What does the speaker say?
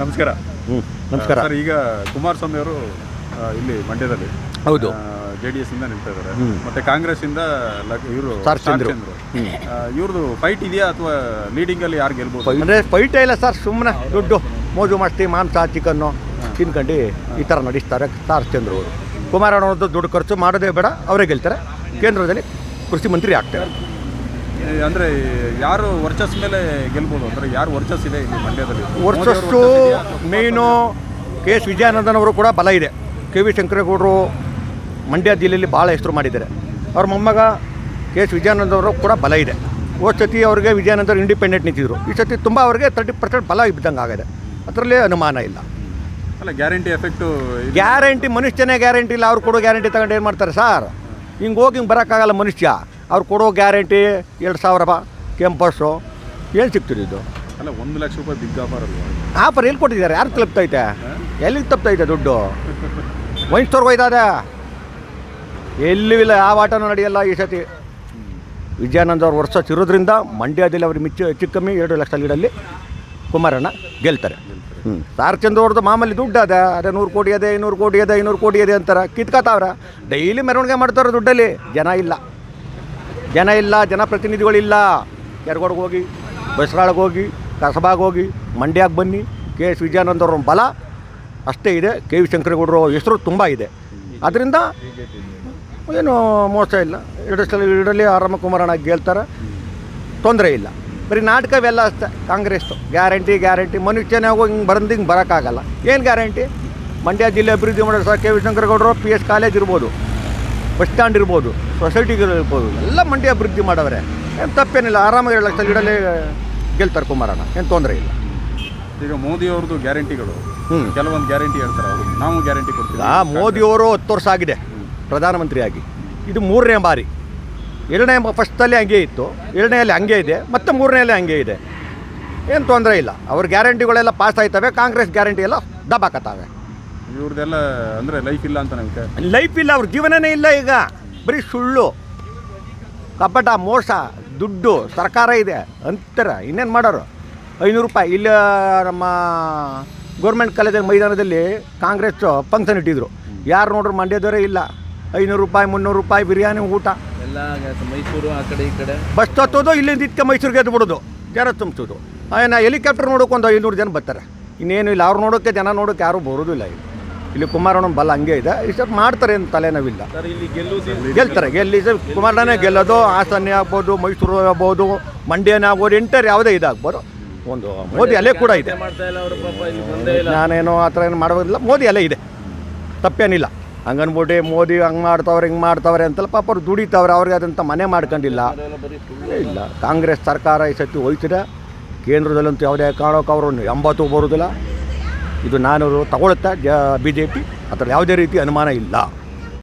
ನಮಸ್ಕಾರ. ಹ್ಞೂ ನಮಸ್ಕಾರ. ಸರ್ ಈಗ ಕುಮಾರಸ್ವಾಮಿ ಅವರು ಇಲ್ಲಿ ಮಂಡ್ಯದಲ್ಲಿ ಹೌದು. ಜೆ ಡಿ ಎಸ್ ಇಂದ ನಿಲ್ತಾ ಇದ್ದಾರೆ. ಮತ್ತೆ ಕಾಂಗ್ರೆಸ್ ಇಂದ ಇವರು ಸ್ಟಾರ್ ಚಂದ್ರು. ಇವ್ರದ್ದು ಫೈಟ್ ಇದೆಯಾ ಅಥವಾ ಲೀಡಿಂಗ್ ಅಲ್ಲಿ ಯಾರು ಗೆಲ್ಬೋದು? ಅಂದ್ರೆ ಫೈಟ್ ಇಲ್ಲ ಸರ್ ಸುಮ್ಮನೆ ದುಡ್ಡು. ಮೋಜು ಮಸ್ತಿ ಮಾಂಸ ಚಿಕನ್ನು ತಿನ್ಕೊಂಡು ಈ ಥರ ನಡೆಸ್ತಾರೆ ಸಾರ್ ಚಂದ್ರ ಅವರು. ಕುಮಾರಣ್ಣವ್ರದ್ದು ದುಡ್ಡು ಖರ್ಚು ಮಾಡೋದೇ ಬೇಡ ಅವರೇ ಗೆಲ್ತಾರೆ. ಕೇಂದ್ರದಲ್ಲಿ ಕೃಷಿ ಮಂತ್ರಿ ಆಗ್ತಾರೆ. ಅಂದ್ರೆ ಯಾರು ವರ್ಚಸ್ ಮೇಲೆ ಗೆಲ್ಬೋದು? ಅಂದ್ರೆ ಯಾರು ವರ್ಚಸ್ ಇದೆ ಇಲ್ಲಿ ಮಂಡ್ಯದಲ್ಲಿ? ವರ್ಚಸ್ಸು ಮೇಯ್ನು ಕೆ ಎಸ್ ವಿಜಯಾನಂದನ್ ಅವರು ಕೂಡ ಬಲ ಇದೆ. ಕೆ ವಿ ಶಂಕರೇಗೌಡರು ಮಂಡ್ಯ ಜಿಲ್ಲೆಯಲ್ಲಿ ಭಾಳ ಹೆಸರು ಮಾಡಿದ್ದಾರೆ. ಅವ್ರ ಮೊಮ್ಮಗ ಕೆ ಎಸ್ ವಿಜಯಾನಂದ ಅವರು ಕೂಡ ಬಲ ಇದೆ. ಹೋದ ಸತಿ ಅವ್ರಿಗೆ ವಿಜಯಾನಂದರು ಇಂಡಿಪೆಂಡೆಂಟ್ ನಿಂತಿದ್ರು. ಈ ಸತಿ ತುಂಬ ಅವ್ರಿಗೆ ತರ್ಟಿ ಪರ್ಸೆಂಟ್ ಬಲ ಇದ್ದಂಗೆ ಆಗಿದೆ. ಅದರಲ್ಲಿ ಅನುಮಾನ ಇಲ್ಲ. ಅಲ್ಲ ಗ್ಯಾರಂಟಿ ಎಫೆಕ್ಟು ಗ್ಯಾರಂಟಿ ಮನುಷ್ಯನೇ ಗ್ಯಾರಂಟಿ ಇಲ್ಲ. ಅವ್ರು ಕೊಡೋ ಗ್ಯಾರಂಟಿ ತಗೊಂಡು ಏನು ಮಾಡ್ತಾರೆ? ಸರ್ ಹಿಂಗೆ ಹೋಗಿ ಹಿಂಗೆ ಬರೋಕ್ಕಾಗಲ್ಲ ಮನುಷ್ಯ. ಅವ್ರು ಕೊಡೋ ಗ್ಯಾರಂಟಿ ಎರಡು ಸಾವಿರ ಬಾ ಕೆಂಪಸ್ಸು ಏನು ಸಿಗ್ತದೆ ಇದು? ಅಲ್ಲ ಒಂದು ಲಕ್ಷ ರೂಪಾಯಿ ಬಿಗ್ ಆಫರ್ ಅಲ್ವಾ ಆಫರ್ ಎಲ್ಲಿ ಕೊಟ್ಟಿದ್ದಾರೆ? ಯಾರು ತಲುಪ್ತೈತೆ? ಎಲ್ಲಿಗೆ ತಪ್ತೈತೆ ದುಡ್ಡು? ವೈನ್ ಸ್ಟೋರ್ಗೆ ಹೋಯ್ತದೆ ಎಲ್ಲೂ ಇಲ್ಲ ಯಾವ ಆಟನೂ ನಡೆಯಲ್ಲ ಈ ಸತಿ. ವಿಜಯಾನಂದ ಅವ್ರ ವರ್ಷ ಇರೋದ್ರಿಂದ ಮಂಡ್ಯದಲ್ಲಿ ಅವ್ರಿಗೆ ಮಿಚ್ಚು ಹೆಚ್ಚು ಕಮ್ಮಿ ಎರಡು ಲಕ್ಷ ಲೀಡಲ್ಲಿ ಕುಮಾರಣ್ಣ ಗೆಲ್ತಾರೆ. ಹ್ಞೂ ಸಾರ್ಚಂದ್ರ ಅವ್ರದ್ದು ಮಾಮೂಲಿ ದುಡ್ಡು ಅದ. ಅದೇ ನೂರು ಕೋಟಿ ಅದೇ ಇನ್ನೂರು ಕೋಟಿ ಅದೇ ಐನೂರು ಕೋಟಿ ಇದೆ ಅಂತಾರೆ. ಕಿತ್ಕೋತಾವ್ರ ಡೈಲಿ ಮೆರವಣಿಗೆ ಮಾಡ್ತಾರೆ ದುಡ್ಡಲ್ಲಿ. ಜನ ಇಲ್ಲ. ಜನ ಇಲ್ಲ, ಜನಪ್ರತಿನಿಧಿಗಳಿಲ್ಲ. ಕೆರಗೋಡ್ಗೆ ಹೋಗಿ ಬಸರಾಳಗೆ ಹೋಗಿ, ಕಸಬಾಗೆ ಹೋಗಿ ಮಂಡ್ಯಕ್ಕೆ ಬನ್ನಿ, ಕೆ ಎಸ್ ವಿಜಯಾನಂದ ಅವ್ರ ಬಲ. ಅಷ್ಟೇ ಇದೆ, ಕೆ ವಿ ಶಂಕರಗೌಡರ ಹೆಸರು ತುಂಬ ಇದೆ. ಅದರಿಂದ ಏನು ಮೋಸ ಇಲ್ಲ. ಎರಡು ಸಲ ಎರಡಲ್ಲಿ ಆರಾಮ ಕುಮಾರಣ್ಣ ಗೆಲ್ತಾರೆ. ತೊಂದರೆ ಇಲ್ಲ. ಬರೀ ನಾಟಕವೆಲ್ಲ ಅಷ್ಟೇ, ಕಾಂಗ್ರೆಸ್ದು. Guarantee guarantee. ಮನುಷ್ಯನೇ ಹೋಗಿ ಹಿಂಗೆ ಬಂದು ಹಿಂಗೆ ಬರೋಕ್ಕಾಗಲ್ಲ. ಏನು ಗ್ಯಾರಂಟಿ? ಮಂಡ್ಯ ಜಿಲ್ಲೆ ಅಭಿವೃದ್ಧಿ ಮಾಡೋದು ಸರ್ ಕೆ ವಿ ಶಂಕರಗೌಡರು, ಪಿ ಎಸ್ ಕಾಲೇಜ್ ಇರ್ಬೋದು. ಬಸ್ ಸ್ಟ್ಯಾಂಡ್ ಇರ್ಬೋದು ಸೊಸೈಟಿಗಳು ಇರ್ಬೋದು ಎಲ್ಲ ಮಂಡ್ಯ ಅಭಿವೃದ್ಧಿ ಮಾಡವ್ರೆ. ಏನು ತಪ್ಪೇನಿಲ್ಲ ಆರಾಮಾಗಿ ಎರಡು ಲಕ್ಷ ಗೆಲ್ ಗೆಲ್ತಾರೆ ಕುಮಾರಣ್ಣ ಏನು ತೊಂದರೆ ಇಲ್ಲ. ಈಗ ಮೋದಿಯವ್ರದ್ದು ಗ್ಯಾರಂಟಿಗಳು ಹ್ಞೂ ಕೆಲವೊಂದು ಗ್ಯಾರಂಟಿ ಹೇಳ್ತಾರೆ ಅವರು ನಾವು ಗ್ಯಾರಂಟಿ ಕೊಡ್ತೀವಿ. ಆ ಮೋದಿಯವರು ಹತ್ತು ವರ್ಷ ಆಗಿದೆ ಪ್ರಧಾನಮಂತ್ರಿಯಾಗಿ ಇದು ಮೂರನೇ ಬಾರಿ. ಎರಡನೇ ಫಸ್ಟಲ್ಲಿ ಹಂಗೆ ಇತ್ತು ಎರಡನೇಯಲ್ಲಿ ಹಂಗೆ ಇದೆ ಮತ್ತು ಮೂರನೇಲಿ ಹಂಗೆ ಇದೆ. ಏನು ತೊಂದರೆ ಇಲ್ಲ ಅವ್ರ ಗ್ಯಾರಂಟಿಗಳೆಲ್ಲ ಪಾಸ್ ಆಯ್ತವೆ ಕಾಂಗ್ರೆಸ್ ಗ್ಯಾರಂಟಿ ಎಲ್ಲ ದಬಾಕತ್ತಾವೆ. ಇವ್ರದ್ದೆಲ್ಲ ಅಂದ್ರೆ ಲೈಫ್ ಇಲ್ಲ ಅಂತ ನಮಗೆ. ಲೈಫ್ ಇಲ್ಲ ಅವ್ರ ಜೀವನನೇ ಇಲ್ಲ ಈಗ. ಬರೀ ಸುಳ್ಳು ಕಪಟ ಮೋಸ ದುಡ್ಡು ಸರ್ಕಾರ ಇದೆ ಅಂತಾರೆ. ಇನ್ನೇನು ಮಾಡೋರು? ಐನೂರು ರೂಪಾಯಿ. ಇಲ್ಲ ನಮ್ಮ ಗೌರ್ಮೆಂಟ್ ಕಾಲೇಜ್ ಮೈದಾನದಲ್ಲಿ ಕಾಂಗ್ರೆಸ್ ಫಂಕ್ಷನ್ ಇಟ್ಟಿದ್ರು. ಯಾರು ನೋಡ್ರು ಮಂಡ್ಯದವರೇ ಇಲ್ಲ. ಐನೂರು ರೂಪಾಯಿ ಮುನ್ನೂರು ರೂಪಾಯಿ ಬಿರಿಯಾನಿ ಊಟ. ಎಲ್ಲ ಮೈಸೂರು ಆ ಕಡೆ ಈ ಕಡೆ. ಬಸ್ ಹತ್ತೋದು ಇಲ್ಲಿಂದ ಇದ್ಕೆ ಮೈಸೂರಿಗೆ ಎದ್ದು ಬಿಡೋದು. ಜನ ತುಂಬಿಸೋದು. ಏನೋ ಹೆಲಿಕಾಪ್ಟರ್ ನೋಡೋಕೆ ಒಂದು ಐನೂರು ಜನ ಬರ್ತಾರೆ. ಇನ್ನೇನು ಇಲ್ಲ. ಅವ್ರು ನೋಡೋಕ್ಕೆ ಜನ ನೋಡೋಕ್ಕೆ ಯಾರೂ ಬರೋದಿಲ್ಲ ಇಲ್ಲಿ. ಇಲ್ಲಿ ಕುಮಾರಣ್ಣ ಬಲ ಹಂಗೆ ಇದೆ. ಇಷ್ಟು ಮಾಡ್ತಾರೆ ಏನು ತಲೆನೋವಿಲ್ಲ ಗೆಲ್ತಾರೆ. ಗೆಲ್ಲಿ ಕುಮಾರಣ್ಣನೇ ಗೆಲ್ಲೋದು ಹಾಸನೇ ಆಗ್ಬೋದು, ಮೈಸೂರು ಆಗ್ಬೋದು, ಮಂಡ್ಯನೇ ಆಗ್ಬೋದು, ಎಂಟರ್ ಯಾವುದೇ ಇದಾಗ್ಬೋದು. ಒಂದು ಮೋದಿ ಅಲೆ ಕೂಡ ಇದೆ. ನಾನೇನು ಆ ಥರ ಏನು ಮಾಡೋದಿಲ್ಲ ಮೋದಿ ಅಲೆ ಇದೆ. ತಪ್ಪೇನಿಲ್ಲ. ಹಂಗನ್ಬಿಟ್ಟು ಮೋದಿ ಹಂಗೆ ಮಾಡ್ತಾವ್ರೆ, ಹಿಂಗೆ ಮಾಡ್ತಾವ್ರೆ ಅಂತಲ್ಲ ಪಾಪ ಅವ್ರು ದುಡಿತಾವ್ರೆ, ಅವ್ರಿಗೆ ಅದಂತ ಮನೆ ಮಾಡ್ಕೊಂಡಿಲ್ಲ. ಇಲ್ಲ. ಕಾಂಗ್ರೆಸ್ ಸರ್ಕಾರ ಈ ಸತಿ ಹೋಯ್ತಿದೆ. ಕೇಂದ್ರದಲ್ಲಂತೂ ಯಾವುದೇ ಕಾರಣಕ್ಕೆ ಅವರು ಎಂಬತ್ತು ಬರೋದಿಲ್ಲ ಇದು ನಾನು ತಗೊಳುತ್ತೆ ಬಿ ಜೆ ಪಿ ಅದರಲ್ಲಿ ಯಾವುದೇ ರೀತಿ ಅನುಮಾನ ಇಲ್ಲ.